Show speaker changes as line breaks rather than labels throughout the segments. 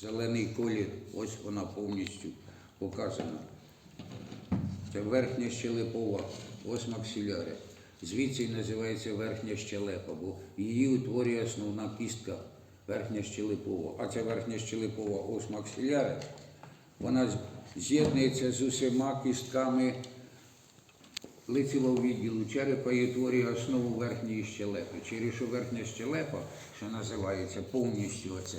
Зелений колір, ось вона повністю показана. Це верхня щелепова, ось максиляри. Звідси і називається верхня щелепа, бо її утворює основна кістка верхня щелепова. А ця верхня щелепова, ось максиляри, вона з'єднується з усіма кістками лицевого відділу черепа і утворює основу верхньої щелепи. Через що верхня щелепа, що називається повністю оце,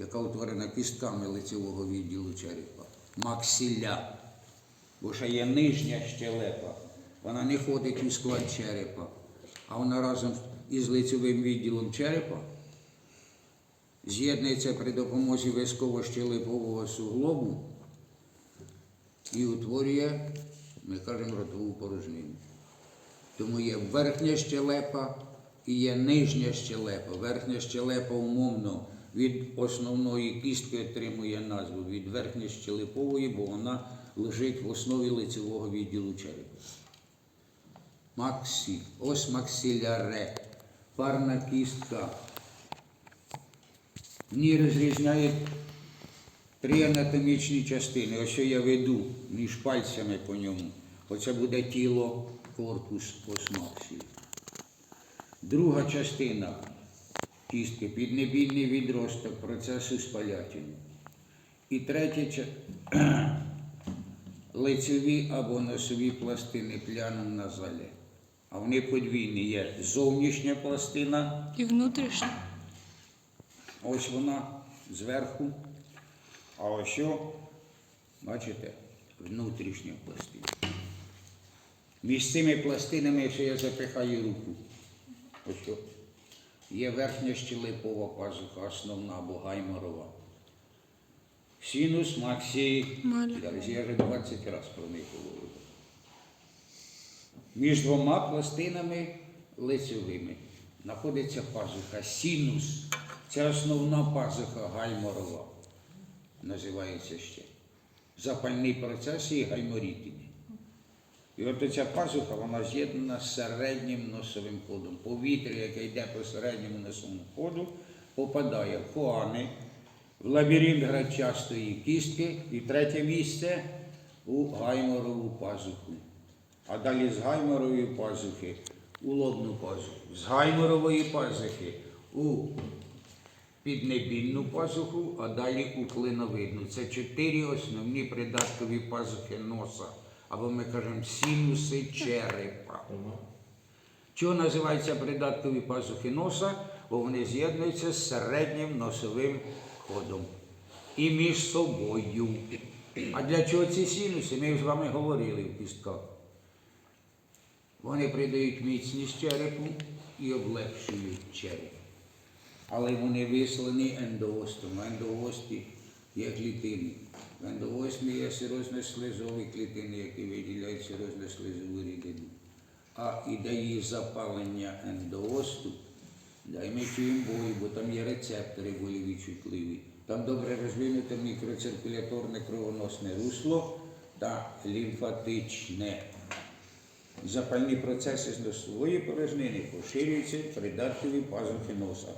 яка утворена кістками лицевого відділу черепа. Максиля. Бо ще є нижня щелепа. Вона не ходить у склад черепа, а вона разом із лицевим відділом черепа з'єднується при допомозі висково-щелепового суглобу і утворює, ми кажемо, ротову порожнину. Тому є верхня щелепа і є нижня щелепа. Верхня щелепа умовно від основної кістки отримує назву від верхньощелепової, бо вона лежить в основі лицевого відділу черепа. Максі, ось максиляре, парна кістка. В ній розрізняють три анатомічні частини. Ось що я веду між пальцями по ньому. Оце буде тіло, корпус, максі. Друга частина кістки піднебільний відросток процесу спалятіння. І третя лицеві або носові пластини пляном на залі. А вони подвійні є зовнішня пластина,
І внутрішнє.
ось вона зверху. А ось що, бачите, внутрішня пластина. Між цими пластинами ще я запихаю руку. Ось що. Є верхня щелепова пазуха, основна або гайморова. Синус. Зараз я вже 20 разів про них говорю. Між двома пластинами лицевими знаходиться пазуха. Синус. Це основна пазуха гайморова. Називається ще. Запальний процес і гайморітини. І от ця пазуха, вона з'єднана з середнім носовим ходом. Повітря, яке йде по середньому носовому ходу, попадає в коани, в лабіринт градчастої кістки і третє місце у гайморову пазуху. А далі з гайморової пазухи у лобну пазуху, з гайморової пазухи у піднебільну пазуху, а далі у клиновидну. Це чотири основні придаткові пазухи носа, або ми кажемо синуси черепа. Чого називаються придаткові пазухи носа? Бо вони з'єднуються з середнім носовим ходом і між собою. А для чого ці синуси? Ми з вами говорили в кістках. Вони придають міцність черепу і облегшують череп. Але вони вислані ендоостом. Ендоості є клітини. В ендоосмі є сирозно-слизові клітини, які виділяють сирозно-слизову рідину. А ідеї запалення ендоосту, дай ми чуємо бою, бо там є рецептори боліві чутливі. Там добре розвинуте мікроциркуляторне кровоносне русло та лімфатичне. Запальні процеси з носової порожнини поширюються придаткові пазухи носа.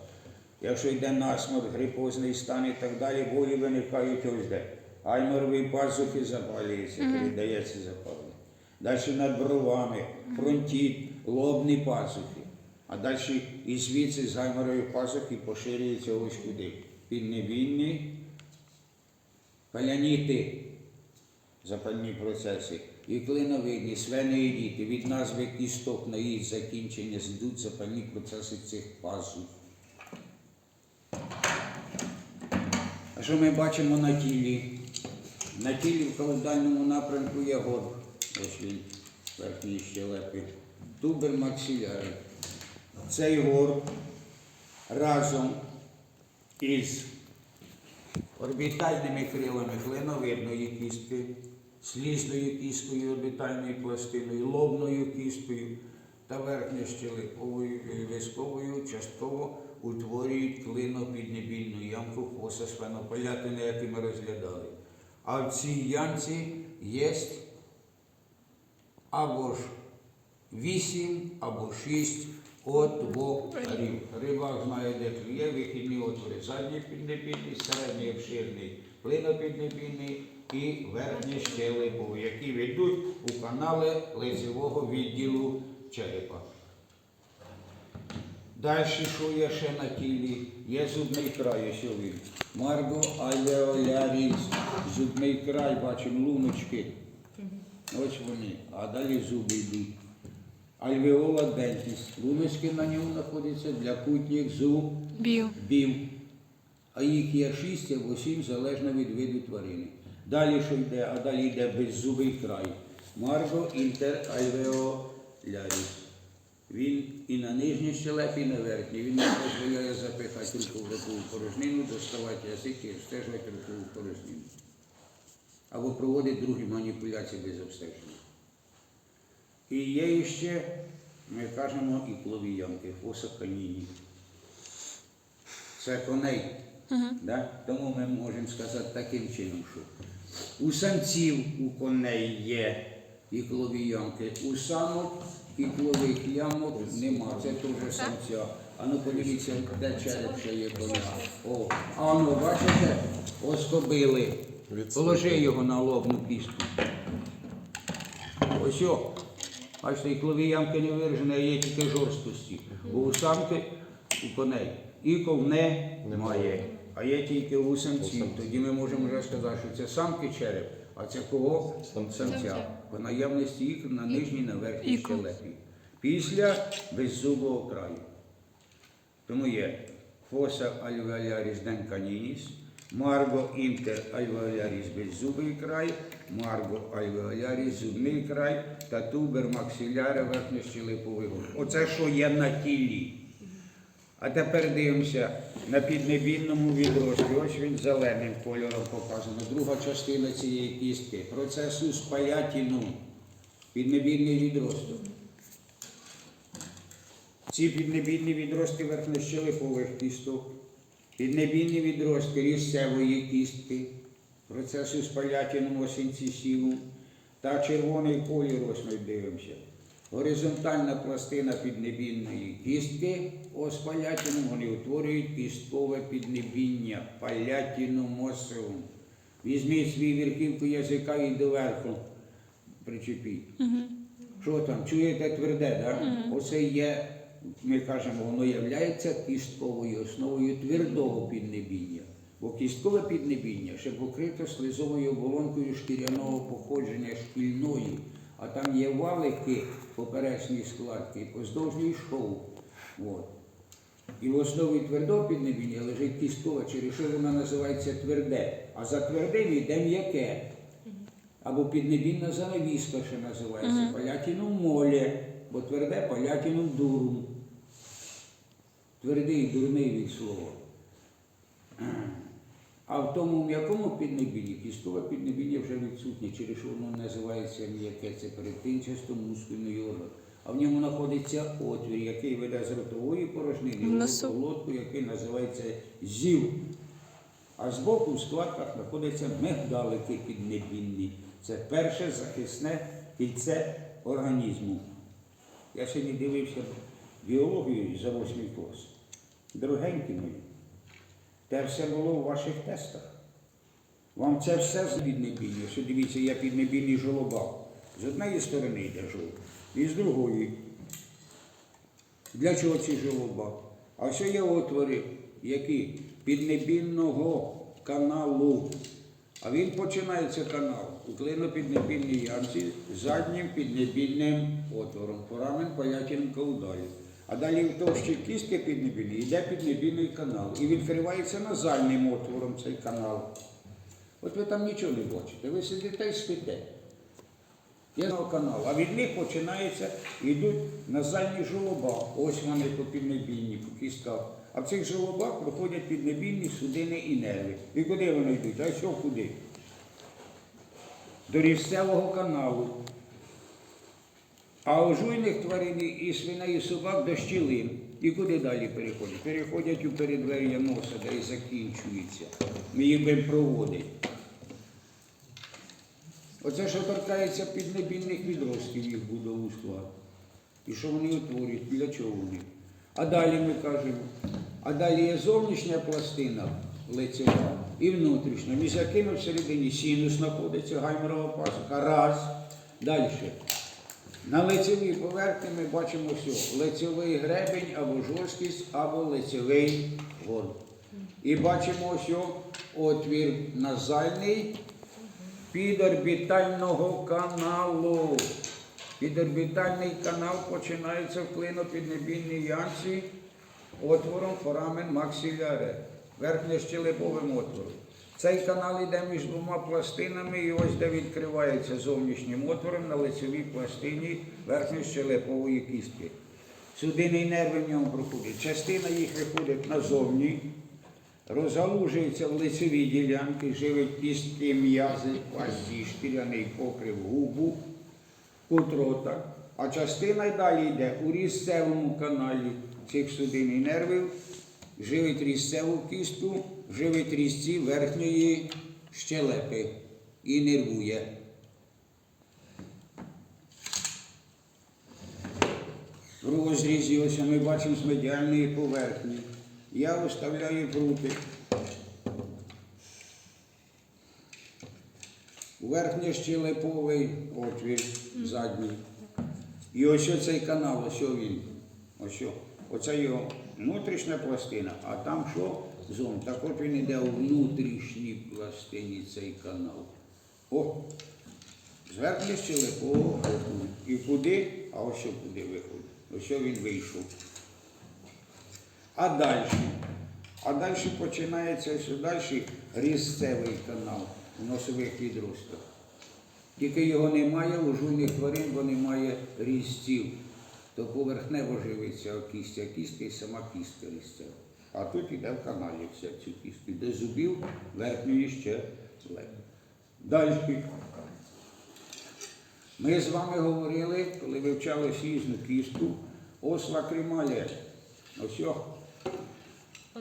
Якщо йде насморк, грипозний стан і так далі, болі виникають ось де. Гайморові пазухи запалюються, передається запалення. Далі над бровами, фронтіт, лобні пазухи. А далі і звідси з гайморової пазухи поширюється ось куди. Піднебінні, паляніти, запальні процеси. І клиновидні, свиноїдіти, від назви кісток на їх закінчення йдуть запальні процеси цих пазух. А що ми бачимо на тілі? На тілі в колодальному напрямку є горб. Ось він, верхній щелепи. Тубер максиляри. Цей горб разом із орбітальними крилами клиновидної кістки, слізною кісткою, орбітальною пластиною, лобною кісткою та верхньощелеповою і висковою частково утворюють клинопіднебільну ямку фоса свинополятини, яку ми розглядали. А в цій ямці є або ж 8 або 6 отворів. Рибак знає, де клює, вихідні отвори. Задній піднебільний, середній обширний, клинопіднебільний і верхній щелепу, які ведуть у канали лицевого відділу черепа. Далі, що є ще на тілі? Є зубний край, ось він. Марго алеоляріс. Зубний край, бачимо, луночки. Ось вони. А далі зуби йдуть. Альвеола дентіс. Луночки на ньому знаходяться для кутніх зубів.
Бів.
А їх є шість або сім, залежно від виду тварини. Далі що йде? А далі йде беззубий край. Марго інтер альвеоляріс. Він і на нижній щелепі, і на верхній. Він не дозволяє запихати руку в ротову порожнину, доставати язик і обстежувати ротову порожнину. Або проводить другі маніпуляції без обстеження. І є ще, ми кажемо, і кловіянки, фосоканіні. Це коней. Да? Тому ми можемо сказати таким чином, що у самців у коней є і кловіянки, у самок і клових ямок нема. Це теж самця. А ну подивіться, де череп ще є коня. О, а ну бачите, оскобили. Положи його на лобну кістку. Ось о. Бачите, і клові ямки не виражені, а є тільки жорсткості. Бо у самки у коней іков не немає, а є тільки у самців. Тоді ми можемо вже сказати, що це самки череп, а це кого? Самця. По наявності ікр на нижній, на верхній щелепі. Після беззубого краю. Тому є фоса альвеоляріс денканініс, марго інтер альвеоляріс беззубий край, марго альвеоляріс зубний край та тубер максиляри верхньощелеповий. Оце що є на тілі. А тепер дивимося на піднебінному відрості. Ось він зеленим кольором показано. Друга частина цієї кістки. Процесу спалятіну. Піднебінний відросток. Ці піднебінні відростки верхньощелепових кісток, піднебінні відростки різцевої кістки, процесу спалятіну осінці сілу та червоний колір, ось ми дивимося. Горизонтальна пластина піднебінної кістки ось палятіну, вони утворюють кісткове піднебіння, палятіну мосеум. Візьміть свій верхівку язика і доверху причепіть. Що там, чуєте тверде, да? Оце є, ми кажемо, воно є кістковою основою твердого піднебіння. Бо кісткове піднебіння ще покрито слизовою оболонкою шкіряного походження шкільної, а там є валики поперечні складки, поздовжній шов. От. І в основі твердого піднебіння лежить кісткове, через що воно називається тверде. А за твердим йде м'яке. Або піднебінна занавіска ще називається палятіном молі, бо тверде палятіном дурум. Твердий, дурний від слова. А в тому м'якому піднебінні, кісткове піднебіння вже відсутнє, через що воно називається м'яке, це перетинчасто мускульний орган. А в ньому знаходиться отвір, який веде з ротової порожнини
В носу.
в лодку, який називається зів. А збоку в складках знаходяться мигдалики піднебінні. Це перше захисне кільце організму. Я сьогодні дивився біологію за восьмий клас. Дорогенькі мої, те все було у ваших тестах. Вам це все з піднебіння. Що дивіться, є піднебінний жолобак. З однієї сторони йде жолоб, і з другої. Для чого ці жолоба? А все є отвори, які піднебінного каналу. А він починається канал у клинопіднебільній ямці заднім піднебільним отвором, форамен палятіним каудалів. А далі в товщі кістки піднебільні йде піднебільний канал. І відкривається назальним отвором цей канал. От ви там нічого не бачите, ви сидите і спите. Є канал, а від них починається, йдуть назальні жолоба. Ось вони по піднебінні, по кістках. А в цих жолобах проходять піднебінні судини і нерви. І куди вони йдуть? А що куди? До різцевого каналу. А у жуйних тварин і свиней і собак до щілин. І куди далі переходять? Переходять у передвер'я носа, де і закінчується. Ми їх будемо проводити. Оце що торкається піднебільних відростків їх будову склад. І що вони утворюють, для чого вони? А далі ми кажемо, а далі є зовнішня пластина лицева і внутрішня, між якими всередині синус знаходиться, гаймерова пазуха. Раз. Далі. На лицевій поверхні ми бачимо все. Лицевий гребень або жорсткість, або лицевий горб. І бачимо ось отвір назальний підорбітального каналу. Підорбітальний канал починається в клинопіднебійній ямці отвором форамен максиляре, верхньощелеповим отвором. Цей канал йде між двома пластинами і ось де відкривається зовнішнім отвором на лицевій пластині верхньощелепової кістки. Судинний нерв в ньому проходить. Частина їх виходить назовні, розгалужується в лицеві ділянки, живить кістки, м'язи, пасті, шкіряний покрив, губу, кутротах. А частина далі йде у різцевому каналі цих судин і нервів, живить різцеву кістку, живить різці верхньої щелепи і нервує. В розрізі ось ми бачимо з медіальної поверхні. Я виставляю прутик. Верхньощелеповий отвір задній. І ось цей канал, ось він. Ось. Оце його внутрішня пластина, а там що? Зон. Так от він йде у внутрішній пластині цей канал. О! З верхньощелепового отвору. І куди? А ось що куди виходить. Ось він вийшов. А далі? А далі починається ось далі різцевий канал у носових відростах. Тільки його немає у жуйних тварин, бо немає різців. То поверхнево живиться кістя, кістка і сама кістка різцева. А тут іде в каналі вся цю кістку. До зубів верхньої ще легко. Далі. Ми з вами говорили, коли вивчали сізну кістку, осла кремалія. Ось.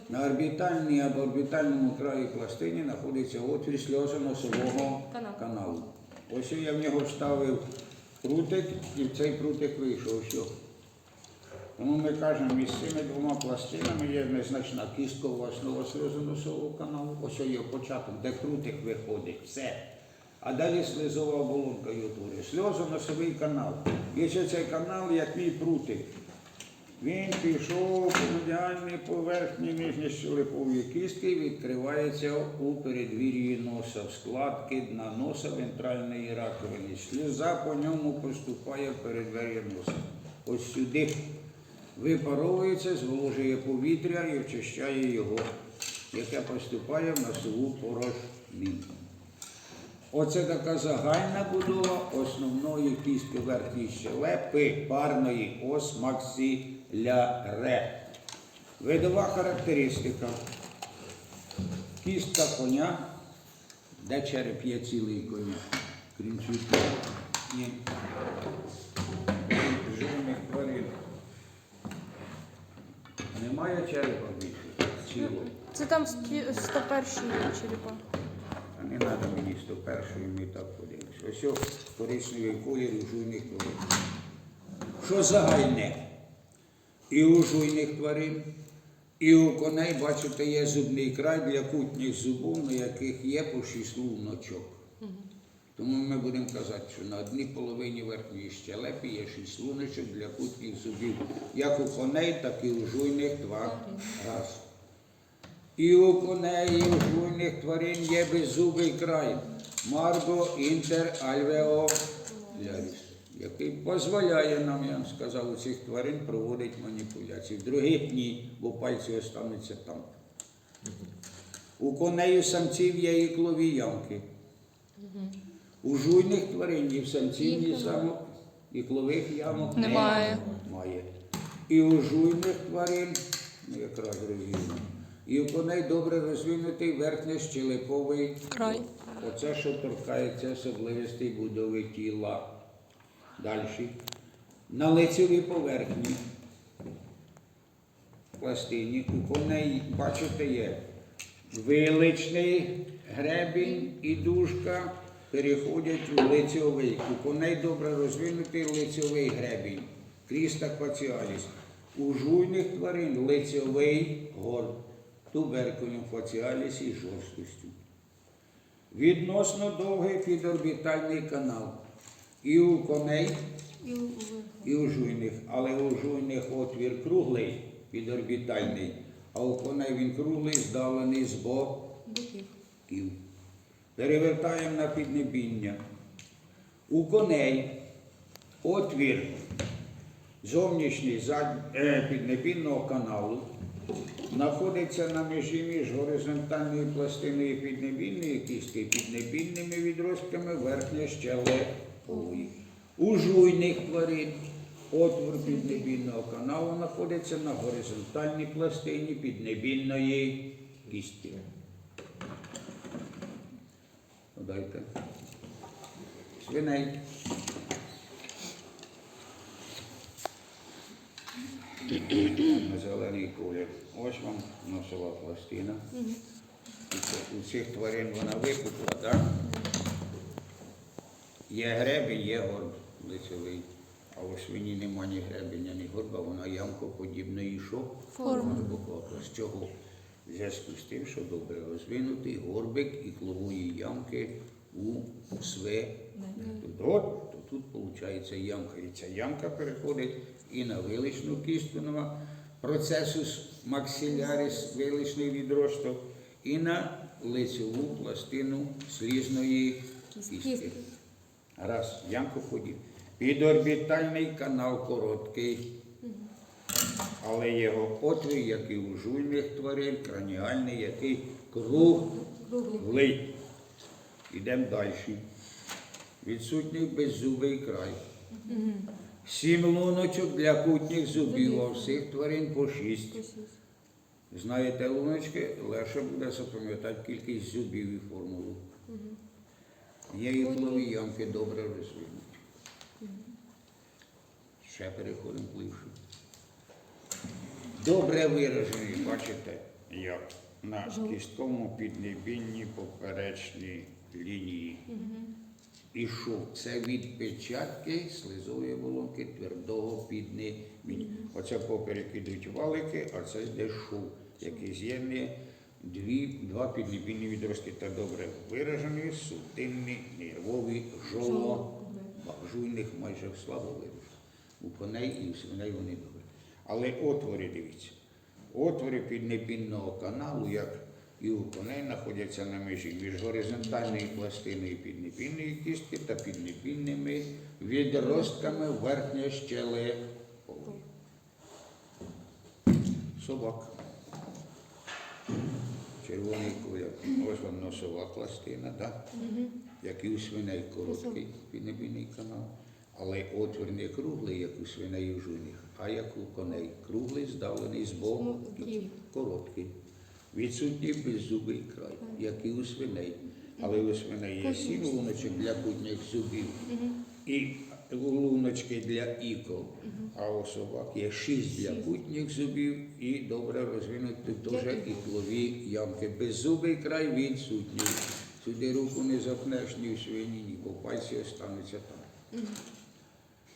На орбітальній або орбітальному краї пластині знаходиться отвір сльозоносового
Канал.
каналу. Ось я в нього вставив прутик і в цей прутик вийшов. Все. Тому ми кажемо, між цими двома пластинами є незначна кісткова основа сльозоносового каналу. Ось є початок, де прутик виходить. Все. А далі слизова оболонка її утворює. Сльозоносовий канал. Є ще цей канал, як мій прутик. Він пішов по медіальній поверхні нижньощелепової кістки і відкривається у передвір'ї носа, в складки дна носа вентральної раковини. Сльоза по ньому поступає в передвер'я носа. Ось сюди випаровується, зволожує повітря і очищає його, яке поступає в носову порожнину. Оце така загальна будова основної кістки верхньої щелепи парної ос максиляре. Видова характеристика. Кістка коня, де череп є цілий коня, крім чутки. Ні. Жирних тварин. Немає черепа більше. Цілого.
Це там 101 черепа.
А не треба мені 101 ми так подивимося. Ось коричневий колір у жуйних тварин. Що загальне? І у жуйних тварин, і у коней, бачите, є зубний край для кутніх зубів, на яких є по шість луночок. Тому ми будемо казати, що на одній половині верхньої щелепи є шість луночок для кутніх зубів, як у коней, так і у жуйних тварин. Раз. І у коней, і у жуйних тварин є беззубий край. Марго інтер альвео який дозволяє нам, я вам сказав, у цих тварин проводити маніпуляції. В других ні, бо пальці остануться там. У коней у самців є іклові ямки. У жуйних тварин і в самців ні самок, іклових ямок
Немає.
Немає. І у жуйних тварин, ну якраз розвинено, і у коней добре розвинутий верхньощелеповий
Край.
Оце, що торкається особливостей будови тіла. Далі. На лицевій поверхні пластині у коней, бачите, є виличний гребінь і дужка переходять у лицьовий. У коней добре розвинутий лицьовий гребінь. Кріста кваціаліс. У жуйних тварин лицьовий горб, туберкулем фаціаліс із жорсткістю. Відносно довгий підорбітальний канал. І у коней,
І у-
і у жуйних, але у жуйних отвір круглий, підорбітальний, а у коней він круглий, здавлений з боків. Перевертаємо на піднебіння. У коней отвір зовнішній е, піднебінного каналу знаходиться на межі між горизонтальною пластиною піднебінної кістки і піднебінними відростками верхня щелепової. У жуйних тварин отвір піднебінного каналу знаходиться на горизонтальній пластині піднебінної кістки. Подайте. Свиней. На зелений колір. Ось вам носова пластина. У цих тварин вона випукла, так? Є гребінь, є горб лицевий. А у свині нема ні гребеня, ні горба, вона ямкоподібної що?
Форма.
З чого? В зв'язку з тим, що добре розвинутий горбик і клової ямки у све. То тут виходить ямка. І ця ямка переходить і на виличну кістку на процесус максилярис, виличний відросток, і на лицеву пластину слізної кістки. Раз, ямку ходів. Підорбітальний канал короткий, але його отвір, як і у жуйних тварин, краніальний, який круглий. Йдемо далі. Відсутній беззубий край. Сім луночок для кутніх зубів, а всіх тварин по шість. Знаєте луночки, легше буде запам'ятати кількість зубів і формулу. Є і плові ямки добре розвинуті. Ще переходимо ближче. Добре виражений, бачите, як на кістковому піднебінні поперечній лінії. Ішов. Це відпечатки слизової волонки твердого піднебіння. Оце поперек ідуть валики, а це йде шов, який з'єднує дві, два піднебінні відростки та добре виражені, сутинні, нервові, жоло, жуйних майже слабо виражені. У коней і у свиней вони добре. Але отвори, дивіться, отвори піднебінного каналу, як і у коней, знаходяться на межі між горизонтальною пластиною піднебінної кістки та піднебінними відростками верхньої щелепової. Собак. Червоний колір. Ось вам носова пластина, так? Як і у свиней короткий піднебійний канал. Але отвір не круглий, як у свиней у жуних, а як у коней. Круглий, здавлений з боку, короткий. Відсутній беззубий край, як і у свиней. Але у свиней є сім луночок для кутніх зубів і луночки для ікол. А у собак є шість для кутніх зубів і добре розвинуті теж іклові ямки. Беззубий край відсутній. Сюди руку не запнеш ні в свині, ні, бо пальці остануться там.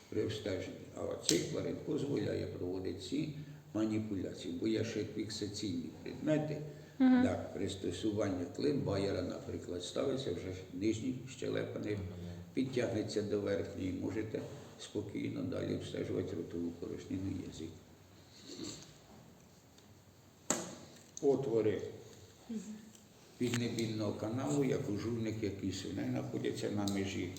При обстеженні. А цей тварин дозволяє проводити ці маніпуляції, бо є ще фіксаційні предмети. Так, пристосування клин Байера, наприклад, ставиться вже нижній щелепаний, підтягнеться до верхньої, можете спокійно далі обстежувати ротову порожнину язик. Отвори піднебінного каналу, як у жульник, як і свиней, знаходяться на межі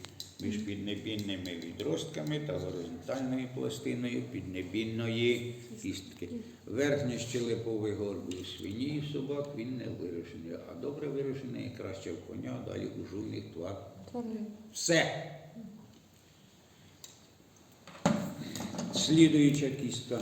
між піднебінними відростками та горизонтальною пластиною піднебінної кістки. Верхній щелеповий горб у свині і собак він не виражений, а добре виражений краще в коня, далі у жульних твар. Все. Слідуюча кістка